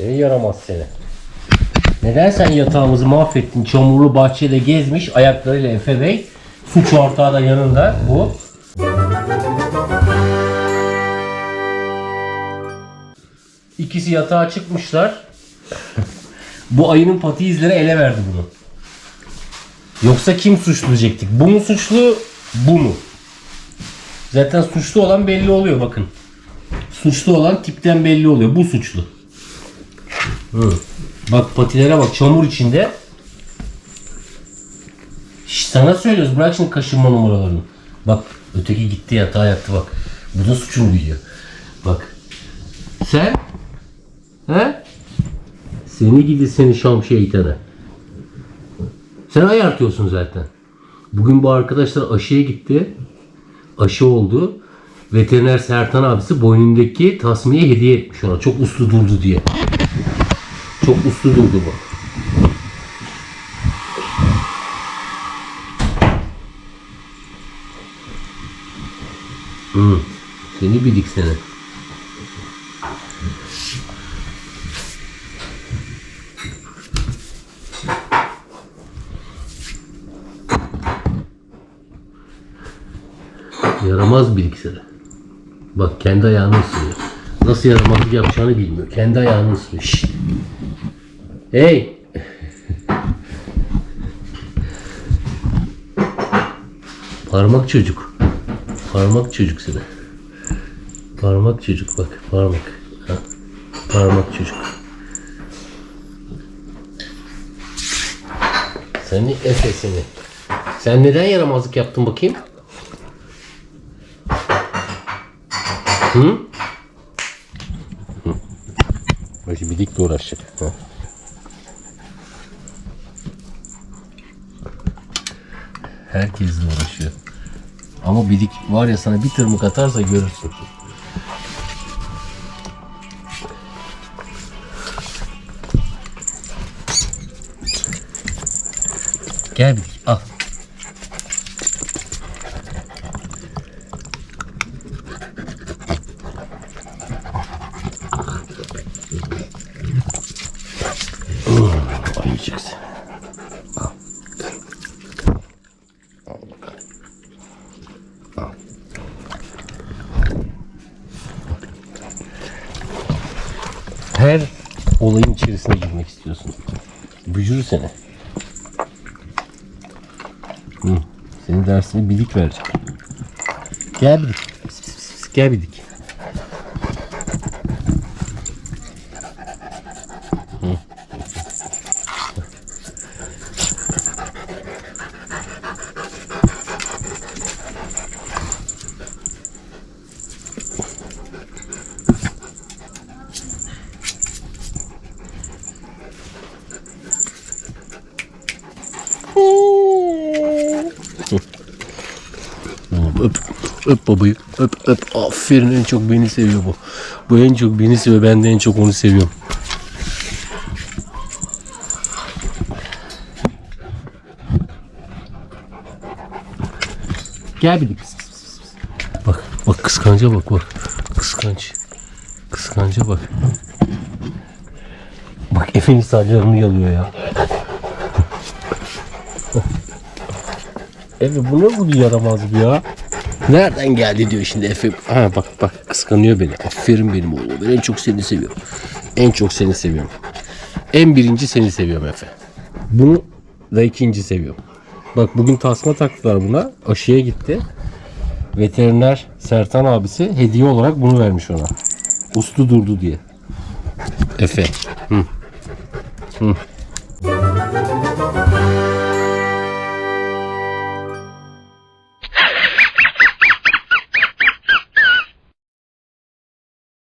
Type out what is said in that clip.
Seni yaramaz seni. Neden sen yatağımızı mahvettin? Çamurlu bahçede gezmiş ayaklarıyla Efe Bey. Suç ortağı da yanında bu. İkisi yatağa çıkmışlar. bu ayının pati izleri ele verdi bunu. Yoksa kim suçlu diyecektik? Bu mu suçlu, bu mu? Zaten suçlu olan belli oluyor bakın. Suçlu olan tipten belli oluyor. Bu suçlu. Bak patilere bak çamur içinde. Şş, sana söylüyoruz bırak şimdi kaşınma numaralarını. Bak öteki gitti yatağa yattı bak. Bu da suçunu biliyor. Bak. Sen? He? Seni gidi seni Şam şeytanı. Sen ayartıyorsun zaten. Bugün bu arkadaşlar aşıya gitti. Aşı oldu. Veteriner Sertan abisi boynundaki tasmayı hediye etmiş ona. Çok uslu durdu diye. Çok uslu durdu bu. Hı. Seni bilik seni. Yaramaz bilik seni. Bak kendi ayağını ısırıyor. Nasıl yaramazlık yapacağını bilmiyor. Kendi ayağını ısırıyor. Şşt. Hey! Parmak çocuk. Parmak çocuk seni. Parmak çocuk bak parmak. Ha. Parmak çocuk. Seni Efe seni. Sen neden yaramazlık yaptın bakayım? Hı? Hı. Bak şimdi dikle uğraşacak. Ha. Herkesle uğraşıyor. Ama bidik var ya sana bir tırmık atarsa görürsün. Gel bidik Her olayın içerisine girmek istiyorsun. Bücür seni. Hı. Senin dersine bilik vereceğim. Gel bilik. Pis, pis, pis. Gel bilik. Oğlum öp. Öp babayı. Öp öp. Aferin en çok beni seviyor bu. Bu en çok beni seviyor. Ben de en çok onu seviyorum. Gel bir de. Bak bak kıskanca bak bak. Kıskanç. Kıskanca bak. Bak Efe'nin saçlarını yalıyor ya. Efe bu ne bu yaramaz bu ya? Nereden geldi diyor şimdi Efe. Ha bak bak kıskanıyor beni. Aferin benim oğlum. Ben en çok seni seviyorum. En çok seni seviyorum. En birinci seni seviyorum Efe. Bunu da ikinci seviyorum. Bak bugün tasma taktılar buna. Aşıya gitti. Veteriner Sertan abisi hediye olarak bunu vermiş ona. Uslu durdu diye. Efe. Hı. Hı.